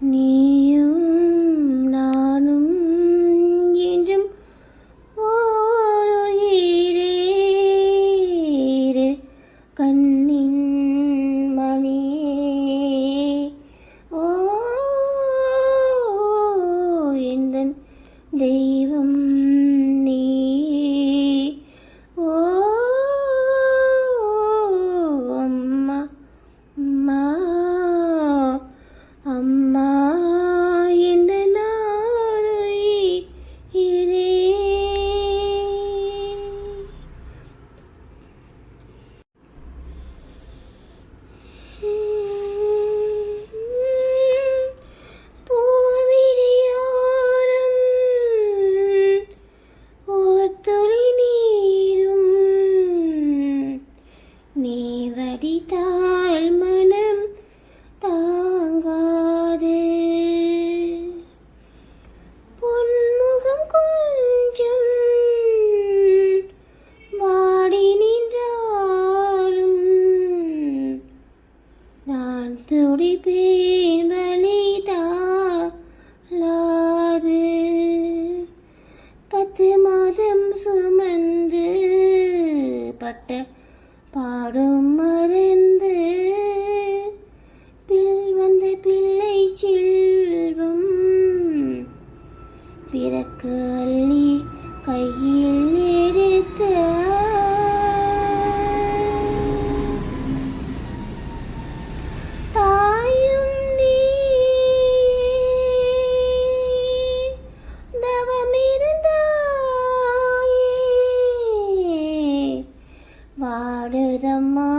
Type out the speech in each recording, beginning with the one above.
நீயும் நானும் என்றும் ஓருயிரே கண்ணின் பேர் வழிதாது பத்து மாதம் சுமந்து பட்ட To the moon.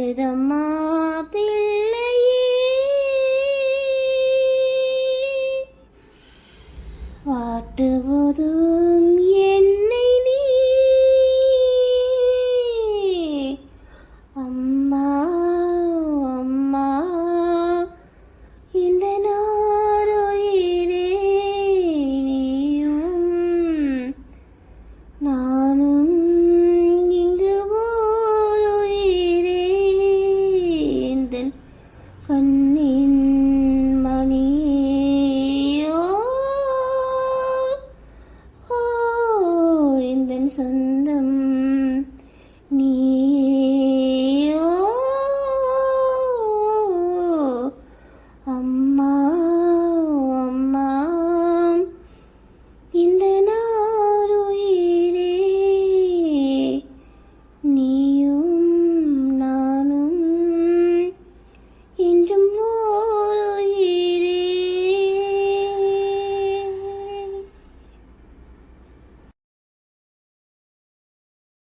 లేదమ్మా കണ്ണിൻ മണിയോ? ഓ എന്തൻ സ്വന്തം നീ என்றும்